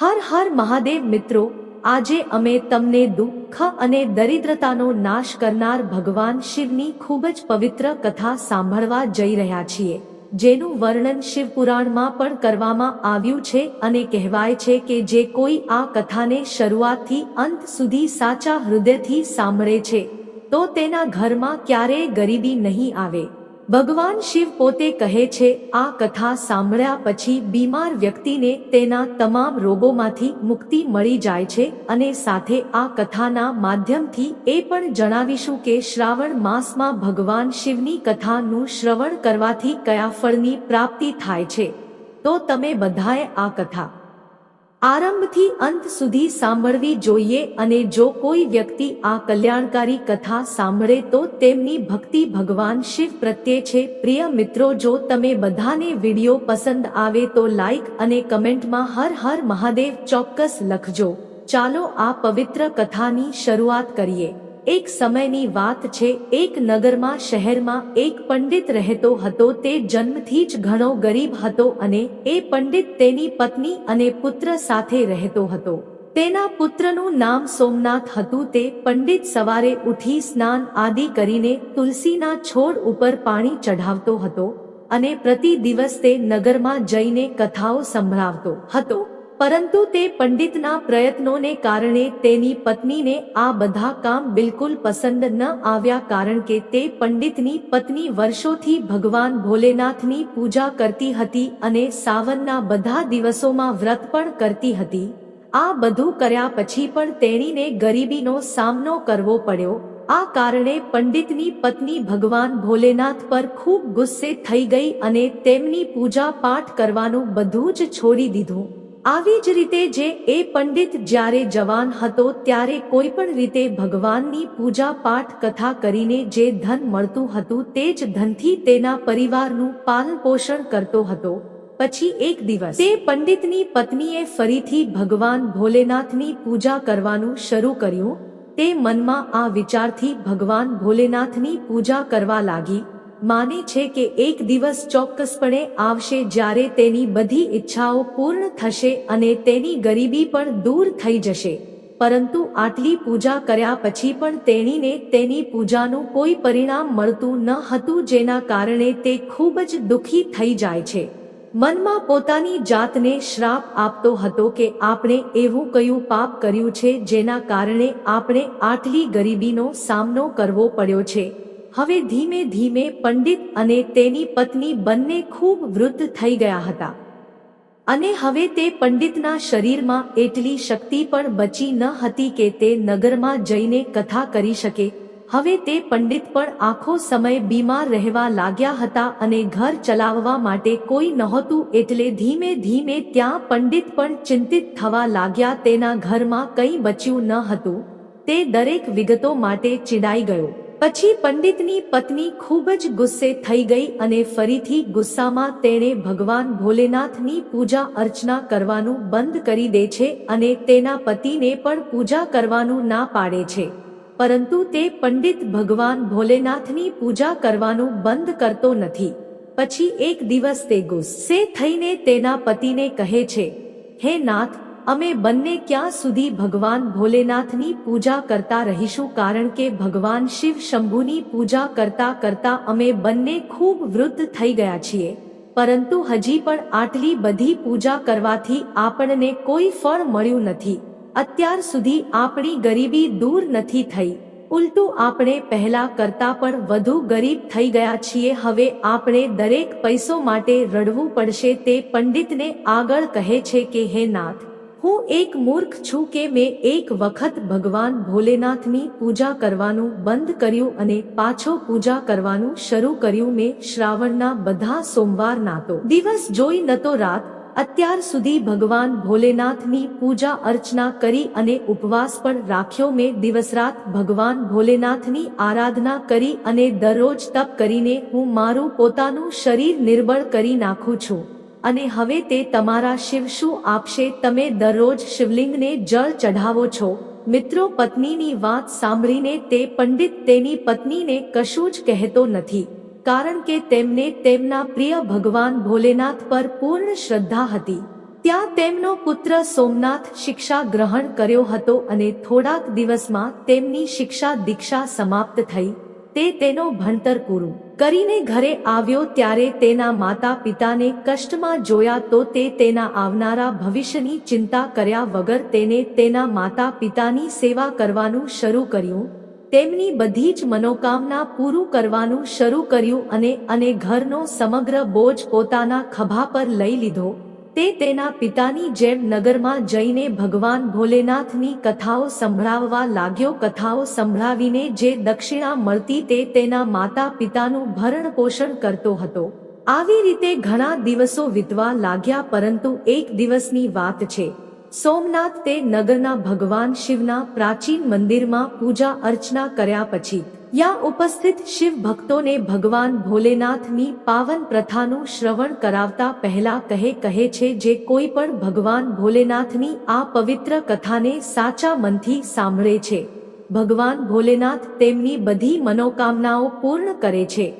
હર હર મહાદેવ મિત્રો, આજે અમે તમને દુઃખ અને દરિદ્રતાનો નાશ કરનાર ભગવાન શિવની ખૂબ જ પવિત્ર કથા સાંભળવા જઈ રહ્યા છીએ, જેનું વર્ણન શિવપુરાણમાં પણ કરવામાં આવ્યું છે અને કહેવાય છે કે જે કોઈ આ કથાને શરૂઆતથી અંત સુધી સાચા હૃદયથી સાંભળે છે, તો તેના ઘરમાં ક્યારેય ગરીબી નહીં આવે. ભગવાન શિવ પોતે કહે છે, આ કથા સાંભળ્યા પછી બીમાર વ્યક્તિને તેના તમામ રોગોમાંથી મુક્તિ મળી જાય છે અને સાથે આ કથાના માધ્યમથી એ પણ જણાવીશું કે શ્રાવણ માસમાં ભગવાન શિવની કથાનું શ્રવણ કરવાથી કયા ફળની પ્રાપ્તિ થાય છે. તો તમે બધાએ આ કથા આરંભથી અંત સુધી સાંભળવી જોઈએ અને જો કોઈ વ્યક્તિ આ કલ્યાણકારી કથા સાંભળે તો તેમની ભક્તિ ભગવાન શિવ પ્રત્યે છે. પ્રિય મિત્રો, જો તમે બધાને વીડિયો પસંદ આવે તો લાઈક અને કમેન્ટમાં હર હર મહાદેવ ચોક્કસ લખજો. ચાલો આ પવિત્ર કથાની શરૂઆત કરીએ. એક સમયની વાત છે, એક નગરમાં, શહેરમાં એક પંડિત રહેતો હતો, તે જન્મથી જ ઘણો ગરીબ હતો અને એ પંડિત તેની પત્ની અને પુત્ર સાથે રહેતો હતો. તેના પુત્રનું નામ સોમનાથ હતું, તે પંડિત સવારે ઉઠી સ્નાન આદિ કરીને તુલસીના છોડ ઉપર પાણી ચઢાવતો હતો અને પ્રતિ દિવસ તે નગરમાં જઈને કથાઓ સંભળાવતો હતો. પરંતુ તે પંડિતના પ્રયત્નોને કારણે તેની પત્નીને આ બધા કામ બિલકુલ પસંદ ન આવ્યા કારણ કે તે પંડિતની પત્ની વર્ષોથી ભગવાન ભોલેનાથની પૂજા કરતી હતી અને સાવનના બધા દિવસોમાં વ્રત પણ કરતી હતી. આ બધું કર્યા પછી પણ તેણીને ગરીબીનો સામનો કરવો પડ્યો. આ કારણે પંડિતની પત્ની ભગવાન ભોલેનાથ પર ખૂબ ગુસ્સે થઈ ગઈ અને તેમની પૂજા પાઠ કરવાનું બધું જ છોડી દીધું. આવી જ રીતે જે એ પંડિત જ્યારે જવાન હતો ત્યારે કોઈ પણ રીતે ભગવાનની પૂજા પાઠ કથા કરીને જે ધન મળતું હતું તે જ ધનથી તેના પરિવારનું પાલન પોષણ કરતો હતો. પછી એક દિવસ તે પંડિતની પત્નીએ ફરીથી ભગવાન ભોલેનાથની પૂજા કરવાનું શરૂ કર્યું. તે મનમાં આ વિચારથી ભગવાન ભોલેનાથની પૂજા કરવા લાગી. માને છે કે એક દિવસ ચોક્કસપણે આવશે જ્યારે તેની બધી ઈચ્છાઓ પૂર્ણ થશે અને તેની ગરીબી પણ દૂર થઈ જશે. પરંતુ આટલી પૂજા કર્યા પછી પણ તેણીને તેની પૂજાનું કોઈ પરિણામ મળતું ન હતું જેના કારણે તે ખૂબ જ દુઃખી થઈ જાય છે. મનમાં પોતાની જાતને શ્રાપ આપતો હતો કે આપણે એવું કયું પાપ કર્યું છે જેના કારણે આપણે આટલી ગરીબીનો સામનો કરવો પડ્યો છે. હવે ધીમે ધીમે પંડિત અને તેની પત્ની બંને ખૂબ વૃદ્ધ થઈ ગયા હતા. અને હવે તે પંડિતના શરીરમાં એટલી શક્તિ પણ બચી ન હતી કે તે નગરમાં જઈને કથા કરી શકે. હવે તે પંડિત પણ આખો સમય બીમાર રહેવા લાગ્યા હતા અને ઘર ચલાવવા માટે કોઈ નહોતું એટલે ધીમે ધીમે ત્યાં પંડિત પણ ચિંતિત થવા લાગ્યા તેના ઘરમાં કંઈ બચ્યું ન હતું. તે દરેક વિગતો માટે ચીડાઈ ગયો. પછી પંડિતની પત્ની ખૂબ જ ગુસ્સે થઈ ગઈ અને ફરીથી ગુસ્સામાં તેણે ભગવાન ભોલેનાથની પૂજા અર્ચના કરવાનું બંધ કરી દે છે અને તેના પતિને પણ પૂજા કરવાનું ના પાડે છે. પરંતુ તે પંડિત ભગવાન ભોલેનાથની પૂજા કરવાનું બંધ કરતો નથી. પછી એક દિવસ તે ગુસ્સે થઈને તેના પતિને કહે છે, હે નાથ અમે બંને ક્યાં સુધી ભગવાન ભોલેનાથની પૂજા કરતા રહીશું? કારણ કે ભગવાન શિવ શંભુની પૂજા કરતા કરતા અમે બંને ખૂબ વૃદ્ધ થઈ ગયા છીએ. પરંતુ હજી પણ આટલી બધી પૂજા કરવાથી આપણને કોઈ ફળ મળ્યું નથી. અત્યાર સુધી આપણી ગરીબી દૂર નથી થઈ. ઉલટું આપણે પહેલા કરતા પણ વધુ ગરીબ થઈ ગયા છીએ. હવે આપણે દરેક પૈસો માટે રડવું પડશે. તે પંડિતને આગળ કહે છે કે, હે નાથ હું એક મૂર્ખ છું કે મેં એક વખત ભગવાન ભોલેનાથની પૂજા કરવાનું બંધ કર્યું અને પાછો પૂજા કરવાનું શરૂ કર્યું મેં શ્રાવણના બધા સોમવાર નાતો દિવસ જોઈ નતો રાત, અત્યાર સુધી ભગવાન ભોલેનાથની પૂજા અર્ચના કરી અને ઉપવાસ પણ રાખ્યો મેં. દિવસ રાત ભગવાન ભોલેનાથની આરાધના કરી અને દરરોજ તપ કરીને હું મારું પોતાનું શરીર નિર્બળ કરી નાખું છું. અને હવે તે તમારા શિવ શું આપશે? તમે દરરોજ શિવલિંગને જળ ચઢાવો છો. મિત્રો, પત્નીની વાત સાંભળીને તે પંડિત તેની પત્નીને કશું જ કહેતો નથી. કારણ કે તેમને તેમના પ્રિય ભગવાન ભોલેનાથ પર પૂર્ણ શ્રદ્ધા હતી. ત્યાં તેમનો પુત્ર સોમનાથ શિક્ષા ગ્રહણ કર્યો હતો અને થોડાક દિવસમાં તેમની શિક્ષા દીક્ષા સમાપ્ત થઈ. તે તેનો ભણતર પૂરું કરીને ઘરે આવ્યો ત્યારે તેના માતા પિતાને કષ્ટમાં જોયા તો તે તેના આવનારા ભવિષ્યની ચિંતા કર્યા વગર તેને તેના માતા પિતાની સેવા કરવાનું શરૂ કર્યું. તેમની બધી જ મનોકામના પૂરું કરવાનું શરૂ કર્યું અને અને ઘરનો સમગ્ર બોજ પોતાના ખભા પર લઈ લીધો. તે તેના પિતાની જેમ નગરમાં જઈને ભગવાન ભોલેનાથની કથાઓ સંભળાવવા લાગ્યો. કથાઓ સંભળાવીને જે દક્ષિણા મળતી તે તેના માતા પિતાનું ભરણ પોષણ કરતો હતો. આવી રીતે ઘણા દિવસો વીતવા લાગ્યા, પરંતુ એક દિવસની વાત છે. સોમનાથ તે નગરના ભગવાન શિવના પ્રાચીન મંદિરમાં પૂજા અર્ચના કર્યા પછી, યા ઉપસ્થિત શિવ ભક્તોને ભગવાન ભોલેનાથની પાવન પ્રથાનું શ્રવણ કરાવતા પહેલા કહે કહે છે જે કોઈ પણ ભગવાન ભોલેનાથની આ પવિત્ર કથાને સાચા મનથી સાંભળે છે. ભગવાન ભોલેનાથ તેમની બધી મનોકામનાઓ પૂર્ણ કરે છે.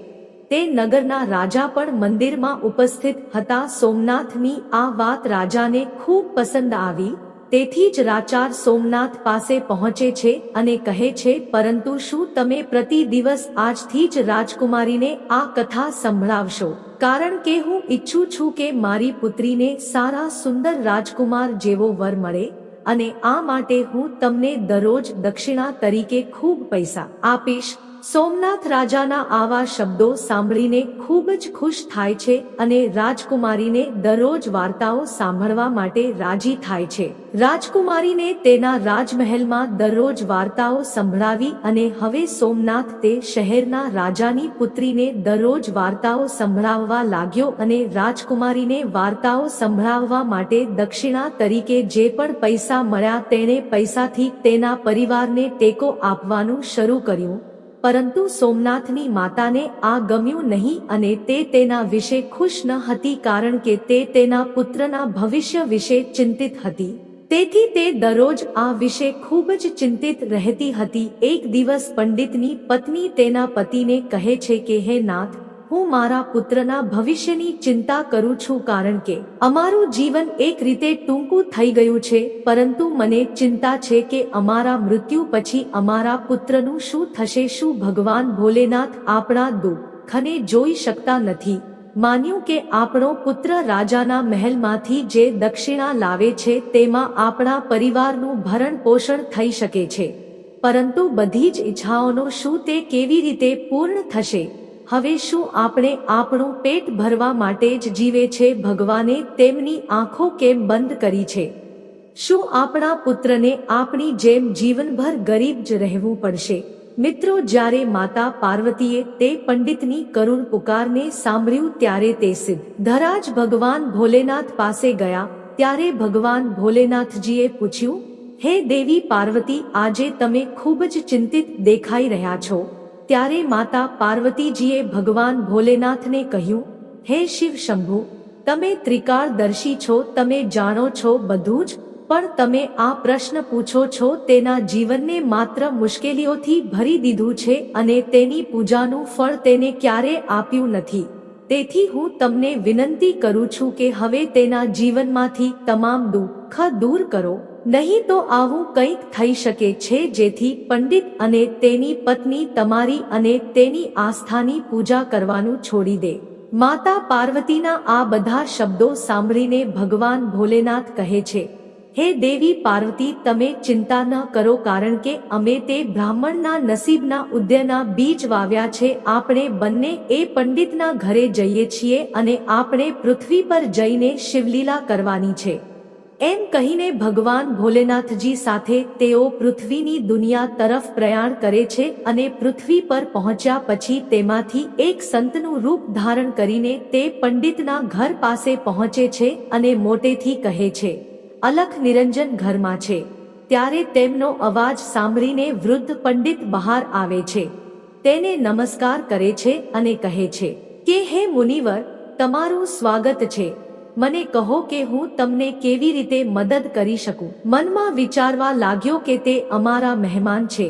તે નગરના રાજા પણ મંદિરમાં ઉપસ્થિત હતા. સોમનાથની આ વાત રાજાને ખૂબ પસંદ આવી. તેથી જ રાચાર સોમનાથ પાસે પહોંચે છે અને કહે છે, પરંતુ શું તમે પ્રતિ દિવસ આજથી જ રાજકુમારીને આ કથા સંભળાવશો? કારણ કે હું ઈચ્છું છું કે મારી પુત્રીને સારા સુંદર રાજકુમાર જેવો વર મળે અને આ માટે હું તમને દરરોજ દક્ષિણા તરીકે ખૂબ પૈસા આપીશ. સોમનાથ રાજાના આવા શબ્દો સાંભળીને ખૂબ જ ખુશ થાય છે અને રાજકુમારીને દરરોજ વાર્તાઓ સાંભળવા માટે રાજી થાય છે. રાજકુમારીને તેના રાજમહેલમાં દરરોજ વાર્તાઓ સંભળાવી અને હવે સોમનાથ તે શહેરના રાજાની પુત્રીને દરરોજ વાર્તાઓ સંભળાવવા લાગ્યો અને રાજકુમારીને વાર્તાઓ સંભળાવવા માટે દક્ષિણા તરીકે જે પણ પૈસા મળ્યા તેણે પૈસાથી તેના પરિવારને ટેકો આપવાનું શરૂ કર્યું. પરંતુ સોમનાથની માતાને આ ગમ્યું નહીં અને તે તેના વિશે ખુશ ન હતી કારણ કે તે તેના પુત્રના ભવિષ્ય વિશે ચિંતિત હતી. તેથી તે દરરોજ આ વિશે ખૂબ જ ચિંતિત રહેતી હતી. એક દિવસ પંડિતની પત્ની તેના પતિને કહે છે કે, હે નાથ હું મારા પુત્રના ભવિષ્યની ચિંતા કરું છું કારણ કે અમારું જીવન એક રીતે ટૂંકું થઈ ગયું છે, પરંતુ મને ચિંતા છે કે અમારા મૃત્યુ પછી અમારા પુત્રનું શું થશે, શું ભગવાન ભોલેનાથ આપણા દુઃખને જોઈ શકતા નથી. માન્યું કે આપણો પુત્ર રાજાના મહેલમાંથી જે દક્ષિણા લાવે છે, તેમાં આપણા પરિવારનું ભરણ પોષણ થઈ શકે છે. પરંતુ બધી જ ઈચ્છાઓનો શું તે કેવી રીતે પૂર્ણ થશે? હવે શું આપણે આપણું પેટ ભરવા માટે જ જીવે છે ભગવાને તેમની આંખો કેમ બંધ કરી છે? શું આપણા પુત્રને આપણી જેમ જીવનભર ગરીબ જ રહેવું પડશે? મિત્રો, જ્યારે માતા પાર્વતીએ તે પંડિતની કરુણ પુકારને સાંભળ્યું ત્યારે તે સિદ્ધ. ધરાજ ભગવાન ભોલેનાથ પાસે ગયા, ત્યારે ભગવાન ભોલેનાથજીએ પૂછ્યું, હે દેવી પાર્વતી, આજે તમે ખૂબ જ ચિંતિત દેખાઈ રહ્યા છો. ત્યારે માતા પાર્વતીજીએ ભગવાન ભોલેનાથને કહ્યું, હે શિવ શંભુ, તમે ત્રિકાળદર્શી છો, તમે જાણો છો બધું જ, પણ તમે આ પ્રશ્ન પૂછો છો તેના જીવનને માત્ર મુશ્કેલીઓથી ભરી દીધું છે અને તેની પૂજાનું ફળ તેને ક્યારે આપ્યું નથી. તેથી હું તમને વિનંતી કરું છું કે હવે તેના જીવનમાંથી તમામ દુઃખ દૂર કરો. નહીં તો આવું કંઈક થઈ શકે છે જેથી પંડિત અને તેની પત્ની તમારી અને તેની આસ્થાની પૂજા કરવાનું છોડી દે. માતા પાર્વતીના આ બધા શબ્દો સાંભળીને ભગવાન ભોલેનાથ કહે છે, હે દેવી પાર્વતી, તમે ચિંતા ન કરો કારણ કે અમે તે બ્રાહ્મણના નસીબના ઉદ્યના બીજ વાવ્યા છે. આપણે બંને એ પંડિતના ઘરે જઈએ છીએ અને આપણે પૃથ્વી પર જઈને શિવલીલા કરવાની છે. એમ કહીને ભગવાન ભોલેનાથજી સાથે તેઓ પૃથ્વીની દુનિયા તરફ પ્રયાણ કરે છે અને પૃથ્વી પર પહોંચ્યા પછી તેમાંથી એક સંતનું રૂપ ધારણ કરીને તે પંડિતના ઘર પાસે પહોંચે છે અને મોટેથી કહે છે, અલખ નિરંજન ઘરમાં છે. ત્યારે તેમનો અવાજ સાંભળીને વૃદ્ધ પંડિત બહાર આવે છે, તેને નમસ્કાર કરે છે અને કહે છે, કે હે મુનિવર, તમારું સ્વાગત છે. મને કહો કે હું તમને કેવી રીતે મદદ કરી શકું? મનમાં વિચારવા લાગ્યો કે તે અમારા મહેમાન છે.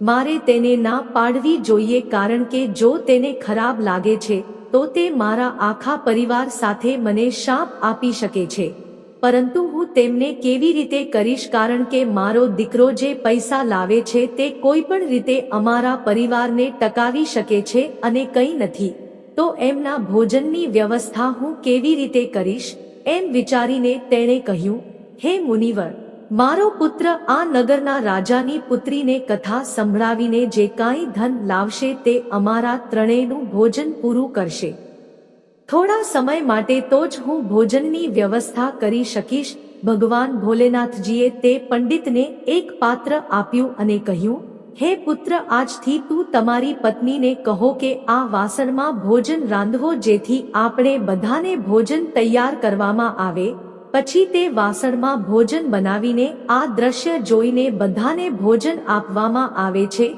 મારે તેને ના પાડવી જોઈએ કારણ કે જો તેને ખરાબ લાગે છે, તો તે મારા આખા પરિવાર સાથે મને શાપ આપી શકે છે. પરંતુ હું તેમને કેવી રીતે કરીશ કારણ કે મારો દીકરો જે પૈસા લાવે છે તે કોઈ પણ રીતે અમારા પરિવારને ટકાવી શકે છે અને કંઈ નથી. તો એમના ભોજનની વ્યવસ્થા હું કેવી રીતે કરીશ? એમ વિચારીને તેણે કહ્યું, હે મુનિવર, મારો પુત્ર આ નગરના રાજાની પુત્રીને કથા સંભળાવીને જે કાંઈ ધન લાવશે તે અમારા ત્રણેયનું ભોજન પૂરું કરશે. થોડા સમય માટે તો જ હું ભોજનની વ્યવસ્થા કરી શકીશ. ભગવાન ભોલેનાથજીએ તે પંડિતને એક પાત્ર આપ્યું અને કહ્યું હે પુત્ર, આજથી તું તમારી પત્નીને કહો કે આ વાસણમાં ભોજન રાંધવો જેથી આપણે બધાને ભોજન તૈયાર કરવામાં આવે. પછી તે વાસણમાં ભોજન બનાવીને આ દ્રશ્ય જોઈને બધાને ભોજન આપવામાં આવે છે.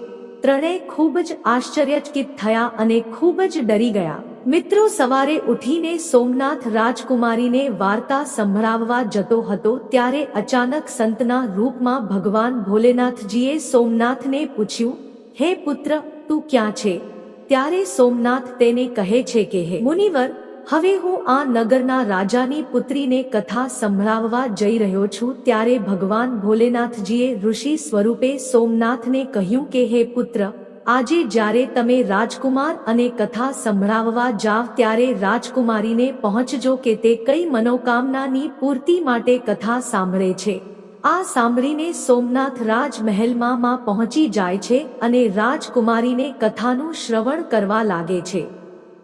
ત્રણેય ખૂબ જ આશ્ચર્યચકિત થયા અને ખૂબ જ ડરી ગયા. મિત્રો સવારે ઉઠીને સોમનાથ રાજકુમારીને વાર્તા સંભળાવવા જતો હતો ત્યારે અચાનક સંતના રૂપમાં ભગવાન ભોલેનાથજીએ સોમનાથને પૂછ્યું, હે પુત્ર, તું ક્યાં છે? ત્યારે સોમનાથ તેને કહે છે કે, હે મુનિવર, હવે હું આ નગરના રાજાની પુત્રીને કથા સંભળાવવા જઈ રહ્યો છું. ત્યારે ભગવાન ભોલેનાથજીએ ઋષિ સ્વરૂપે સોમનાથને કહ્યું કે, હે પુત્ર આજે જ્યારે તમે રાજકુમાર અને કથા સંભળાવવા જાવ ત્યારે રાજકુમારીને પહોંચજો કે તે કઈ મનોકામનાની પૂર્તિ માટે કથા સાંભળે છે. આ સાંભળીને સોમનાથ રાજમહેલમાં પહોંચી જાય છે અને રાજકુમારીને કથાનું શ્રવણ કરવા લાગે છે.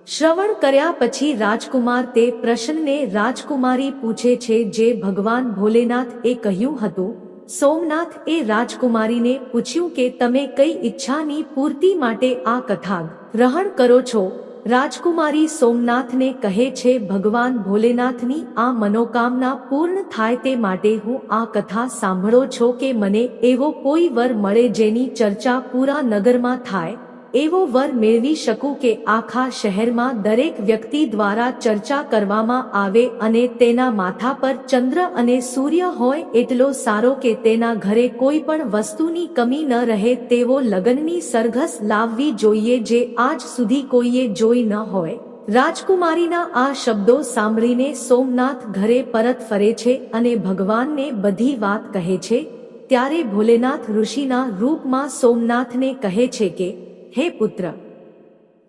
શ્રવણ કર્યા પછી રાજકુમાર તે પ્રશ્નને રાજકુમારી પૂછે છે જે ભગવાન ભોલેનાથ એ કહ્યું હતું સોમનાથ એ રાજકુમારીને પૂછ્યું કે તમે કઈ ઈચ્છાની પૂર્તિ માટે આ કથા ગ્રહણ કરો છો? રાજકુમારી સોમનાથને કહે છે, ભગવાન ભોલેનાથની આ મનોકામના પૂર્ણ થાય તે માટે હું આ કથા સાંભળો છો કે મને એવો કોઈ વર મળે જેની ચર્ચા પૂરા નગરમાં થાય એવો વર મેળવી શકું કે આખા શહેરમાં દરેક વ્યક્તિ દ્વારા ચર્ચા કરવામાં આવે અને તેના માથા પર ચંદ્ર અને સૂર્ય હોય એટલો સારો કે તેના ઘરે કોઈ પણ વસ્તુની કમી ન રહે તેવો લગ્નની સરઘસ લાવવી જોઈએ જે આજ સુધી કોઈએ જોઈ ન હોય. રાજકુમારીના આ શબ્દો સાંભળીને સોમનાથ ઘરે પરત ફરે છે અને ભગવાનને બધી વાત કહે છે. ત્યારે ભોલેનાથ ઋષિના રૂપમાં સોમનાથને કહે છે કે હે પુત્ર,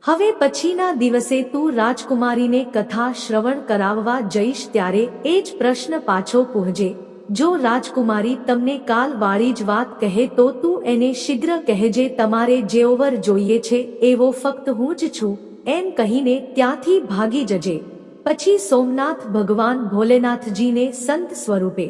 હવે પછીના દિવસે તું રાજકુમારીને કથા શ્રવણ કરાવવા જઈશ ત્યારે એ જ પ્રશ્ન પાછો પૂછજે. જો રાજકુમારી તમને કાલ વાળી જ વાત કહે તો તું એને શીઘ્ર કહેજે, તમારે જેઓવર વર જોઈએ છે એવો ફક્ત હું જ છું. એમ કહીને ત્યાંથી ભાગી જજે. પછી સોમનાથ ભગવાન ભોલેનાથજીને સંત સ્વરૂપે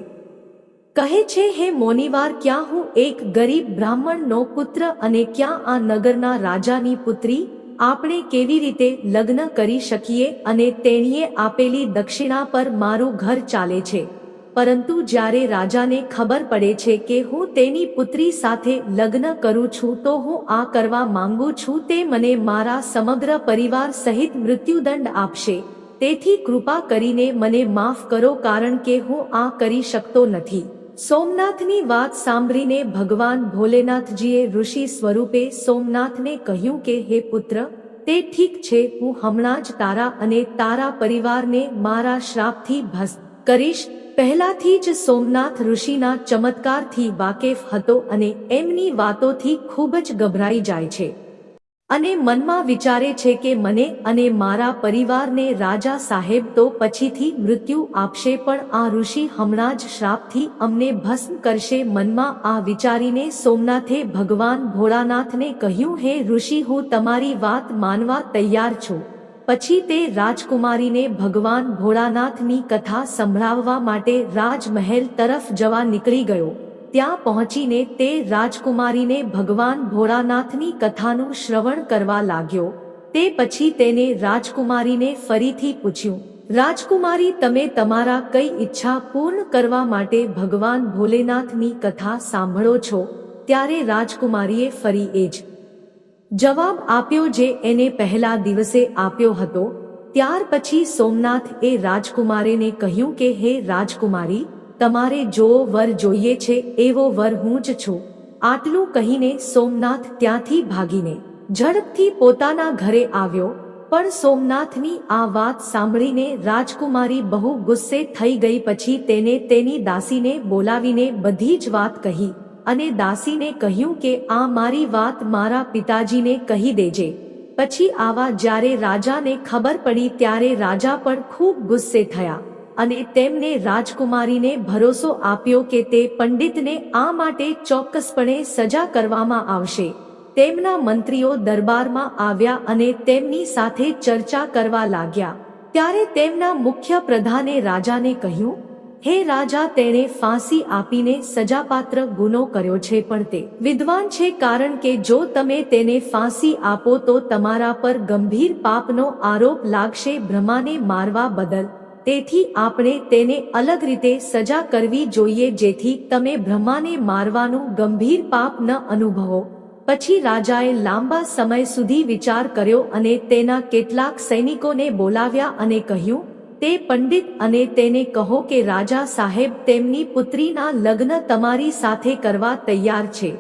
કહે છે, હે મોનીવાર, ક્યાં હું એક ગરીબ બ્રાહ્મણનો પુત્ર અને ક્યાં આ નગરના રાજાની પુત્રી? આપણે કેવી રીતે લગ્ન કરી શકીએ અને તેણીએ આપેલી દક્ષિણા પર મારું ઘર ચાલે છે? પરંતુ જ્યારે રાજાને ખબર પડે છે કે હું તેની પુત્રી સાથે લગ્ન કરું છું, તો હું આ કરવા માંગુ છું, તે મને મારા સમગ્ર પરિવાર સહિત મૃત્યુદંડ આપશે. તેથી કૃપા કરીને મને માફ કરો, કારણ કે હું આ કરી શકતો નથી. સોમનાથની વાત સાંભળીને ભગવાન ભોલેનાથજીએ ઋષિ સ્વરૂપે સોમનાથને કહ્યું કે, હે પુત્ર, તે ઠીક છે, હું હમણાં જ તારા અને તારા પરિવારને મારા શ્રાપથી ભસ્મ કરીશ. પહેલાથી જ સોમનાથ ઋષિના ચમત્કારથી વાકેફ હતો અને એમની વાતોથી ખૂબ જ ગભરાઈ જાય છે. અને મનમાં વિચારે છે કે મને અને મારા પરિવારને રાજા સાહેબ તો પછીથી મૃત્યુ આપશે પણ આ ઋષિ હમણાં જ શ્રાપથી અમને ભસ્મ કરશે મનમાં આ વિચારીને સોમનાથે ભગવાન ભોળાનાથને કહ્યું, હે ઋષિ, હું તમારી વાત માનવા તૈયાર છું. પછી તે રાજકુમારીને ભગવાન ભોળાનાથની કથા સંભળાવવા માટે રાજમહેલ તરફ જવા નીકળી ગયો. ત્યાં પહોંચીને તે રાજકુમારીને ભગવાન ભોળાનાથની કથાનું શ્રવણ કરવા લાગ્યો. તે પછી તેને રાજકુમારીને ફરીથી પૂછ્યું, રાજકુમારી, તમે તમારા કઈ ઈચ્છા પૂર્ણ કરવા માટે ભગવાન ભોલેનાથની કથા સાંભળો છો ત્યારે રાજકુમારીએ ફરી એ જ જવાબ આપ્યો જે એને પહેલા દિવસે આપ્યો હતો. ત્યાર પછી સોમનાથ એ રાજકુમારીને કહ્યું કે, હે રાજકુમારી તમારે જો વર જોઈએ છે, એવો વર હું જ છું. આટલું કહીને સોમનાથ ત્યાંથી ભાગીને ઝડપથી પોતાના ઘરે આવ્યો, પણ સોમનાથની આ વાત સાંભળીને રાજકુમારી બહુ ગુસ્સે થઈ ગઈ પછી તેને તેની દાસીને બોલાવીને બધી જ વાત કહી અને દાસીને કહ્યું કે, આ મારી વાત મારા પિતાજીને કહી દેજે. પછી આવા જ્યારે રાજાને ખબર પડી ત્યારે રાજા પણ ખૂબ ગુસ્સે થયા. અને તેમને રાજકુમારીને ભરોસો આપ્યો કે તે પંડિતને આ માટે ચોક્કસપણે સજા કરવામાં આવશે. તેમના મંત્રીઓ દરબારમાં આવ્યા અને તેમની સાથે ચર્ચા કરવા લાગ્યા. ત્યારે તેમના મુખ્ય પ્રધાને રાજાને કહ્યું, હે રાજા, તેણે ફાંસી આપીને સજાપાત્ર ગુનો કર્યો છે પણ તે વિદ્વાન છે કારણ કે જો તમે તેને ફાંસી આપો તો તમારા પર ગંભીર પાપનો આરોપ લાગશે બ્રહ્માને મારવા બદલ. તેથી આપણે તેને અલગ રીતે સજા કરવી જોઈએ જેથી તમે બ્રહ્માને મારવાનું ગંભીર પાપ ન અનુભવો. પછી રાજાએ લાંબા સમય સુધી વિચાર કર્યો અને તેના કેટલાક સૈનિકોને બોલાવ્યા અને કહ્યું, તે પંડિત અને તેને કહો કે રાજા સાહેબ તેમની પુત્રીના લગ્ન તમારી સાથે કરવા તૈયાર છે.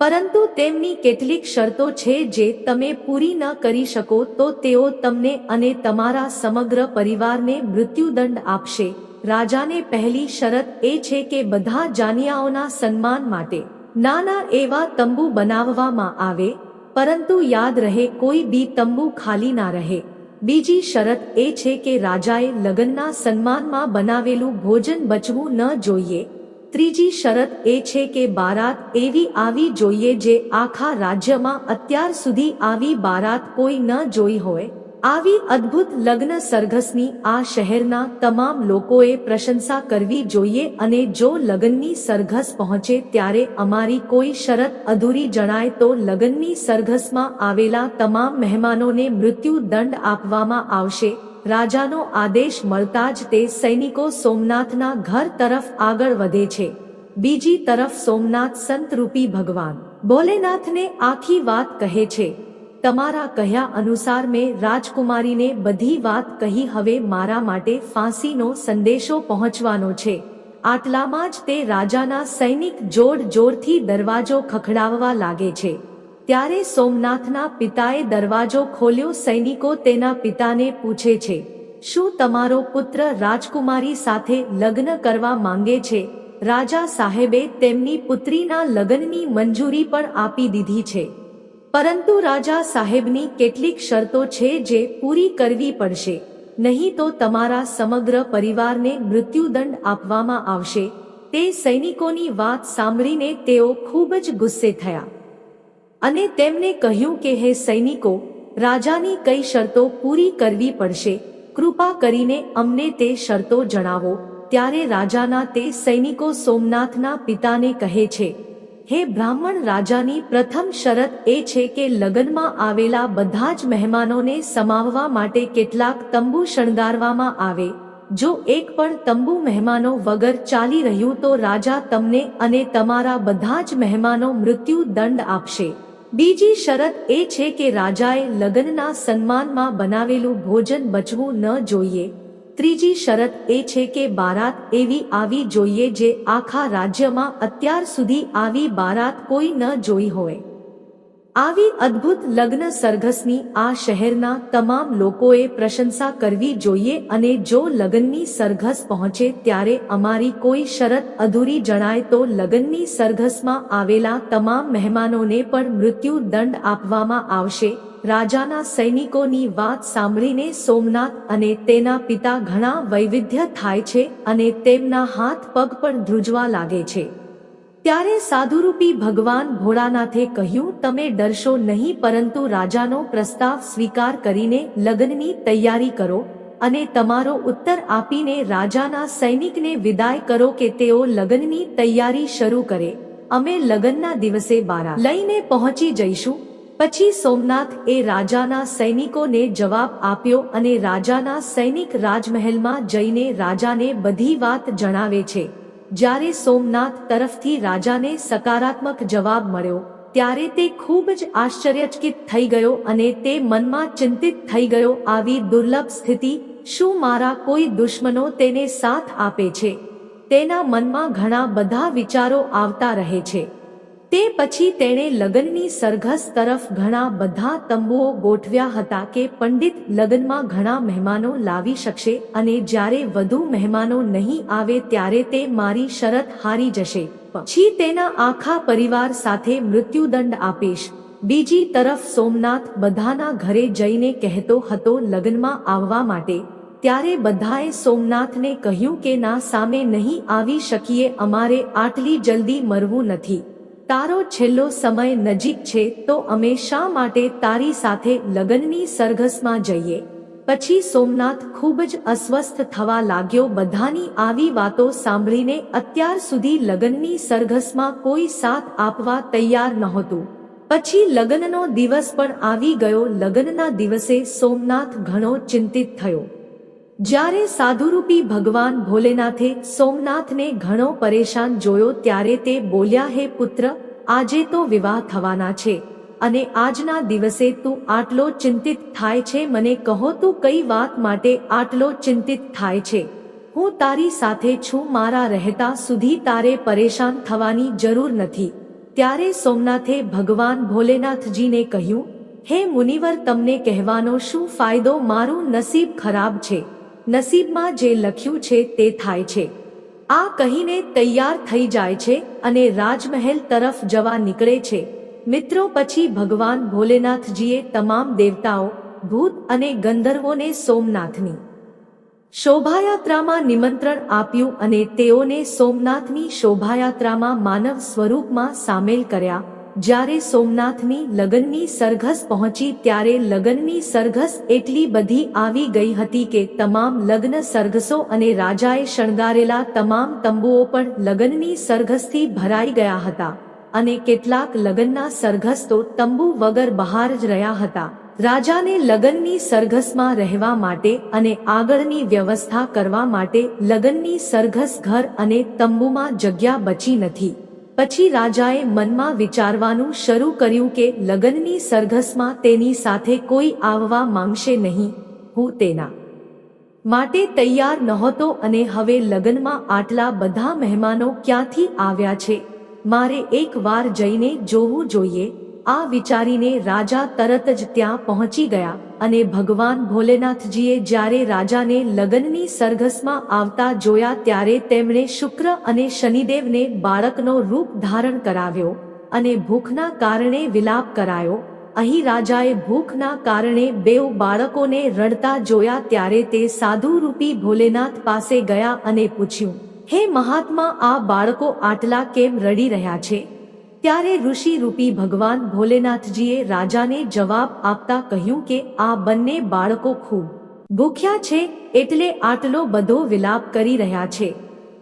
પરંતુ તેમની કેટલીક શરતો છે જે તમે પૂરી ન કરી શકો તો તેઓ તમને અને તમારા સમગ્ર પરિવારને મૃત્યુદંડ આપશે. રાજાને પહેલી શરત એ છે કે બધા જાનિયાઓના સન્માન માટે નાના એવા તંબુ બનાવવામાં આવે, પરંતુ યાદ રહે કોઈ બી તંબુ ખાલી ના રહે. બીજી શરત એ છે કે રાજાએ લગ્નના સન્માનમાં બનાવેલું ભોજન બચવું ન જોઈએ. ત્રીજી શરત એ છે કે બારાત એવી આવી જોઈએ જે આખા રાજ્યમાં અત્યાર સુધી આવી બારાત કોઈ ન જોઈ હોય. આવી અદ્ભુત લગ્ન સરઘસની આ શહેરના તમામ લોકોએ પ્રશંસા કરવી જોઈએ અને જો લગ્નની સરઘસ પહોંચે ત્યારે અમારી કોઈ શરત અધૂરી જણાય તો લગ્નની સરઘસમાં આવેલા તમામ મહેમાનોને મૃત્યુ દંડ આપવામાં આવશે. રાજાનો આદેશ મળતા જ તે સૈનિકો સોમનાથના ઘર તરફ આગળ વધે છે. બીજી તરફ સોમનાથ સંતરૂપી ભગવાન ભોલેનાથને આખી વાત કહે છે. તમારા કહ્યા અનુસાર મેં રાજકુમારીને બધી વાત કહી હવે મારા માટે ફાંસીનો સંદેશો પહોંચવાનો છે. આટલામાં જ તે રાજાના સૈનિક જોડ જોરથી દરવાજો ખખડાવવા લાગે છે. ત્યારે સોમનાથના પિતાએ દરવાજો ખોલ્યો, સૈનિકો તેના પિતાને પૂછે છે, શું તમારો પુત્ર રાજકુમારી સાથે લગ્ન કરવા માંગે છે? રાજા સાહેબે તેમની પુત્રીના લગ્નની મંજૂરી પણ આપી દીધી છે. પરંતુ રાજા સાહેબની કેટલીક શરતો છે જે પૂરી કરવી પડશે. નહીં તો તમારા સમગ્ર પરિવારને મૃત્યુદંડ આપવામાં આવશે. તે સૈનિકોની વાત સાંભળીને તેઓ ખૂબ જ ગુસ્સે થયા. અને તેમને કહ્યું કે, હે સૈનિકો, રાજાની કઈ શરતો પૂરી કરવી પડશે? કૃપા કરીને અમને તે શરતો જણાવો. ત્યારે રાજાના તે સૈનિકો સોમનાથના પિતાને કહે છે, હે બ્રાહ્મણ રાજાની પ્રથમ શરત એ છે કે લગ્નમાં આવેલા બધા જ મહેમાનોને સમાવવા માટે કેટલાક તંબુ શણગારવામાં આવે. જો એક પણ તંબુ મહેમાનો વગર ચાલી રહ્યું તો રાજા તમને અને તમારા બધા જ મહેમાનો મૃત્યુ દંડ આપશે. બીજી શરત એ છે કે રાજાએ લગ્નના સન્માનમાં બનાવેલું ભોજન બચવું ન જોઈએ. ત્રીજી શરત એ છે કે બારાત એવી આવી જોઈએ જે આખા રાજ્યમાં અત્યાર સુધી આવી બારાત કોઈ ન જોઈ હોય. આવી અદ્ભુત લગ્ન સરઘસની આ શહેરના તમામ લોકોએ પ્રશંસા કરવી જોઈએ અને જો લગ્નની સરઘસ પહોંચે ત્યારે અમારી કોઈ શરત અધૂરી જણાય તો લગ્નની સરઘસમાં આવેલા તમામ મહેમાનોને પણ મૃત્યુ દંડ આપવામાં આવશે. રાજાના સૈનિકોની વાત સાંભળીને સોમનાથ અને તેના પિતા ઘણા વૈવિધ્ય થાય છે અને તેમના હાથ પગ પણ ધ્રુજવા લાગે છે. ત્યારે સાધુરૂપી ભગવાન ભોળાનાથે કહ્યું, તમે ડરશો નહીં, પરંતુ રાજાનો પ્રસ્તાવ સ્વીકાર કરીને લગ્નની તૈયારી કરો અને તમારો ઉત્તર આપીને રાજાના સૈનિકને વિદાય કરો કે તેઓ લગ્નની તૈયારી શરૂ કરે. અમે લગ્નના દિવસે બારા લઈને પહોંચી જઈશું. પછી સોમનાથ એ રાજાના સૈનિકોને જવાબ આપ્યો અને રાજાના સૈનિક રાજમહેલમાં જઈને રાજાને બધી વાત જણાવે છે. જ્યારે સોમનાથ તરફથી રાજાને સકારાત્મક જવાબ મળ્યો, ત્યારે તે ખૂબ જ આશ્ચર્યચકિત થઈ ગયો અને તે મનમાં ચિંતિત થઈ ગયો આવી દુર્લભ સ્થિતિ, શું મારા કોઈ દુશ્મનો તેને સાથ આપે છે? તેના મનમાં ઘણા બધા વિચારો આવતા રહે છે. તે પછી તેણે લગ્નની સરઘસ તરફ ઘણા બધા તંબુઓ ગોઠવ્યા હતા કે પંડિત લગ્નમાં ઘણા મહેમાનો લાવી શકશે અને જ્યારે વધુ મહેમાનો નહીં આવે ત્યારે તે મારી શરત હારી જશે. પછી તેના આખા પરિવાર સાથે મૃત્યુદંડ આપીશ. બીજી તરફ સોમનાથ બધાના ઘરે જઈને કહેતો હતો લગ્નમાં આવવા માટે. ત્યારે બધાએ સોમનાથને કહ્યું કે ના સામે નહીં આવી શકીએ, અમારે આટલી જલ્દી મરવું નથી. તારો છેલ્લો સમય નજીક છે તો અમે શા માટે તારી સાથે લગ્નની સરઘસમાં જઈએ? પછી સોમનાથ ખૂબ જ અસ્વસ્થ થવા લાગ્યો. બધાની આવી વાતો સાંભળીને અત્યાર સુધી લગ્નની સરઘસમાં કોઈ સાથ આપવા તૈયાર નહોતું. પછી લગ્નનો દિવસ પણ આવી ગયો. લગ્નના દિવસે સોમનાથ ઘણો ચિંતિત થયો. જ્યારે સાધુરૂપી ભગવાન ભોલેનાથે સોમનાથને ઘણો પરેશાન જોયો ત્યારે તે બોલ્યા, હે પુત્ર, આજે તો વિવાહ થવાના છે અને આજના દિવસે તું આટલો ચિંતિત થાય છે. મને કહો તું કઈ વાત માટે આટલો ચિંતિત થાય છે? હું તારી સાથે છું, મારા રહેતા સુધી તારે પરેશાન થવાની જરૂર નથી. ત્યારે સોમનાથે ભગવાન ભોલેનાથજીને કહ્યું, હે મુનિવર, તમને કહેવાનો શું ફાયદો? મારું નસીબ ખરાબ છે. નસીબમાં જે લખ્યું છે તે થાય છે. આ કહીને તૈયાર થઈ જાય છે અને રાજમહેલ તરફ જવા નીકળે છે. મિત્રો, પછી ભગવાન ભોલેનાથજીએ તમામ દેવતાઓ, ભૂત અને ગંધર્વોને સોમનાથની શોભાયાત્રામાં નિમંત્રણ આપ્યું અને તેઓને સોમનાથની શોભાયાત્રામાં માનવ સ્વરૂપમાં સામેલ કર્યા. જ્યારે સોમનાથની લગ્નની સરઘસ પહોંચી ત્યારે લગ્નની સરઘસ એટલી બધી આવી ગઈ હતી કે તમામ લગ્ન સરઘસો અને રાજાએ શણગારેલા તમામ તંબુઓ પણ લગ્નની સરઘસથી ભરાઈ ગયા હતા. અને કેટલાક લગ્નના સરઘસ તો તંબુ વગર બહાર જ રહ્યા હતા. રાજાને લગ્નની સરઘસમાં રહેવા માટે અને આગળની વ્યવસ્થા કરવા માટે લગ્નની સરઘસ ઘર અને તંબુમાં જગ્યા બચી નથી. પછી રાજાએ મનમાં વિચારવાનું શરૂ કર્યું કે લગ્નની સરઘસમાં તેની સાથે કોઈ આવવા માંગશે નહીં, હું તેના માટે તૈયાર નહોતો અને હવે લગ્નમાં આટલા બધા મહેમાનો ક્યાંથી આવ્યા છે? મારે એક વાર જઈને જોવું જોઈએ. આ વિચારીને રાજા તરત જ ત્યાં પહોંચી ગયા અને ભગવાન ભોલેનાથજીએ જ્યારે રાજાને લગ્નની સરઘસમાં આવતા જોયા ત્યારે તેમણે શુક્ર અને શનિદેવને બાળકનો રૂપ ધારણ કરાવ્યો અને ભૂખના કારણે વિલાપ કરાયો. અહીં રાજાએ ભૂખના કારણે બેઉ બાળકોને રડતા જોયા ત્યારે તે સાધુરૂપી ભોલેનાથ પાસે ગયા અને પૂછ્યું, હે મહાત્મા, આ બાળકો આટલા કેમ રડી રહ્યા છે? ત્યારે ઋષિ રૂપી ભગવાન ભોલેનાથજીએ રાજાને જવાબ આપતા કહ્યું કે, આ બંને બાળકો ખૂબ ભૂખ્યા છે, એટલે આટલો બધો વિલાપ કરી રહ્યા છે.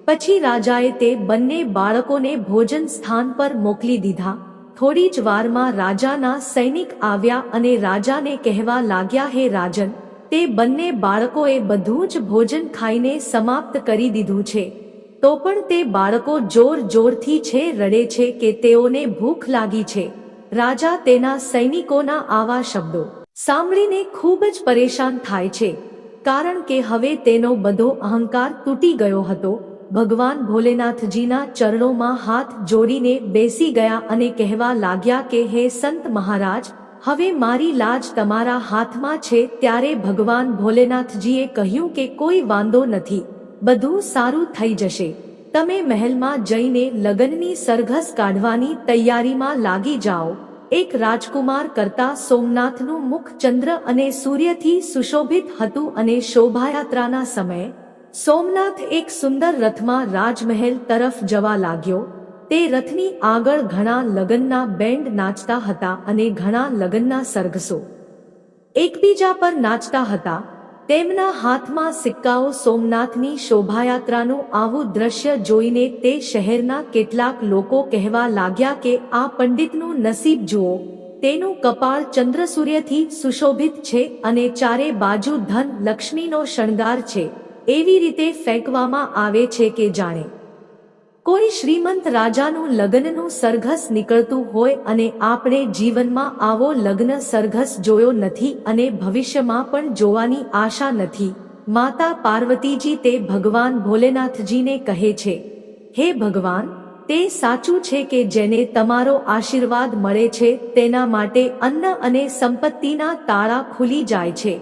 પછી રાજાએ તે બંને બાળકોને ભોજન સ્થાન પર મોકલી દીધા. થોડી જ વારમાં રાજાના સૈનિક આવ્યા અને રાજાને કહેવા લાગ્યા, હે રાજન, તે બંને બાળકોએ બધું જ ભોજન ખાઈને સમાપ્ત કરી દીધું છે. તો પણ તે બાળકો જોર જોરથી છે, રડે છે કે તેઓને ભૂખ લાગી છે. રાજા તેના સૈનિકોના આવા શબ્દો સાંભળીને ખૂબ જ પરેશાન થાય છે. કારણ કે હવે તેનો બધો અહંકાર તૂટી ગયો હતો. ભગવાન ભોલેનાથજીના ચરણોમાં હાથ જોડીને બેસી ગયા અને કહેવા લાગ્યા કે, હે સંત મહારાજ, હવે મારી લાજ તમારા હાથમાં છે. ત્યારે ભગવાન ભોલેનાથજીએ કહ્યું કે, કોઈ વાંધો નથી. બધું સારું થઈ જશે. તમે મહેલમાં જઈને લગ્નની સરઘસ કાઢવાની તૈયારીમાં લાગી જાઓ. એક રાજકુમાર કરતા સોમનાથનું મુખ ચંદ્ર અને સૂર્યથી સુશોભિત હતું અને શોભાયાત્રાના સમયે સોમનાથ એક સુંદર રથમાં રાજમહેલ તરફ જવા લાગ્યો. તે રથની આગળ ઘણા લગ્નના બેન્ડ નાચતા હતા અને ઘણા લગ્નના સરઘસો એકબીજા પર નાચતા હતા. તેમના હાથમાં સિક્કાઓ સોમનાથની શોભાયાત્રાનું આવું દ્રશ્ય જોઈને તે શહેરના કેટલાક લોકો કહેવા લાગ્યા કે, આ પંડિતનું નસીબ જુઓ. તેનું કપાળ ચંદ્રસૂર્યથી સુશોભિત છે અને ચારે બાજુ ધન લક્ષ્મીનો શણગાર છે. એવી રીતે ફેંકવામાં આવે છે કે જાણે. કોઈ શ્રીમંત રાજાનું લગ્નનું સરઘસ નીકળતું હોય અને આપણે જીવનમાં આવો લગ્ન સરઘસ જોયો નથી અને ભવિષ્યમાં પણ જોવાની આશા નથી. માતા પાર્વતીજી તે ભગવાન ભોલેનાથજીને કહે છે, હે ભગવાન, તે સાચું છે કે જેને તમારો આશીર્વાદ મળે છે તેના માટે અન્ન અને સંપત્તિના તાળા ખુલી જાય છે.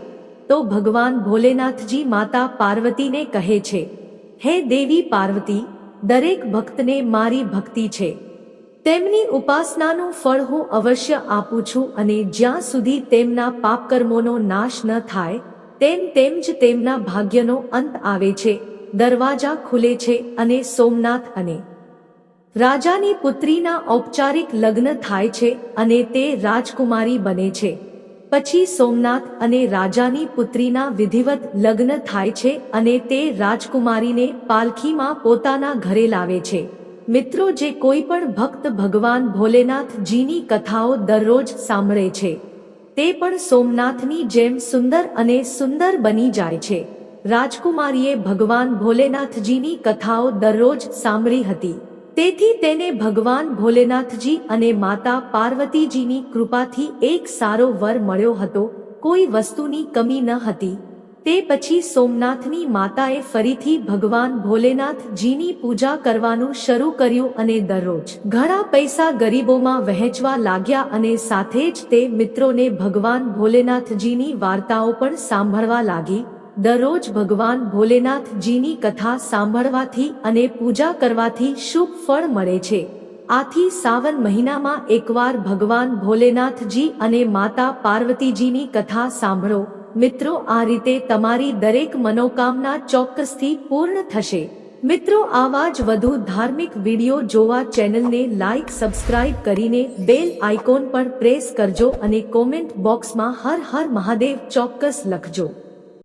તો ભગવાન ભોલેનાથજી માતા પાર્વતીને કહે છે, હે દેવી પાર્વતી દરેક ભક્તને મારી ભક્તિ છે. તેમની ઉપાસનાનું ફળ હું અવશ્ય આપું છું અને જ્યાં સુધી તેમના પાપકર્મોનો નાશ ન થાય, તેમ તેમ જ તેમના ભાગ્યનો અંત આવે છે, દરવાજા ખુલે છે અને સોમનાથ અને રાજાની પુત્રીના ઔપચારિક લગ્ન થાય છે અને તે રાજકુમારી બને છે. પછી સોમનાથ અને રાજાની પુત્રીના વિધિવત લગ્ન થાય છે અને તે રાજકુમારીને પાલખીમાં પોતાના ઘરે લાવે છે. મિત્રો, જે કોઈ પણ ભક્ત ભગવાન ભોલેનાથજીની કથાઓ દરરોજ સાંભળે છે, તે પણ સોમનાથની જેમ સુંદર અને સુંદર બની જાય છે. રાજકુમારીએ ભગવાન ભોલેનાથજીની કથાઓ દરરોજ સાંભળી હતી. તેથી તેને ભગવાન ભોલેનાથજી અને માતા પાર્વતીજીની કૃપાથી એક સારો વર મળ્યો હતો, કોઈ વસ્તુની કમી ન હતી. તે પછી સોમનાથની માતાએ ફરીથી ભગવાન ભોલેનાથજીની પૂજા કરવાનું શરૂ કર્યું અને દરરોજ ઘણા પૈસા ગરીબોમાં વહેંચવા લાગ્યા અને સાથે જ તે મિત્રોને ભગવાન ભોલેનાથજીની વાર્તાઓ પણ સાંભળવા લાગી. દરરોજ ભગવાન ભોલેનાથજીની કથા સાંભળવાથી અને પૂજા કરવાથી શુભ ફળ મળે છે. આથી સાવન મહિનામાં એકવાર ભગવાન ભોલેનાથજી અને માતા પાર્વતીજીની કથા સાંભળો. મિત્રો, આ રીતે તમારી દરેક મનોકામના ચોક્કસથી પૂર્ણ થશે. મિત્રો, આવા જ વધુ ધાર્મિક વીડિયો જોવા ચેનલને લાઈક, સબસ્ક્રાઇબ કરીને બેલ આઇકોન પર પ્રેસ કરજો અને કોમેન્ટ બોક્સમાં હર હર મહાદેવ ચોક્કસ લખજો.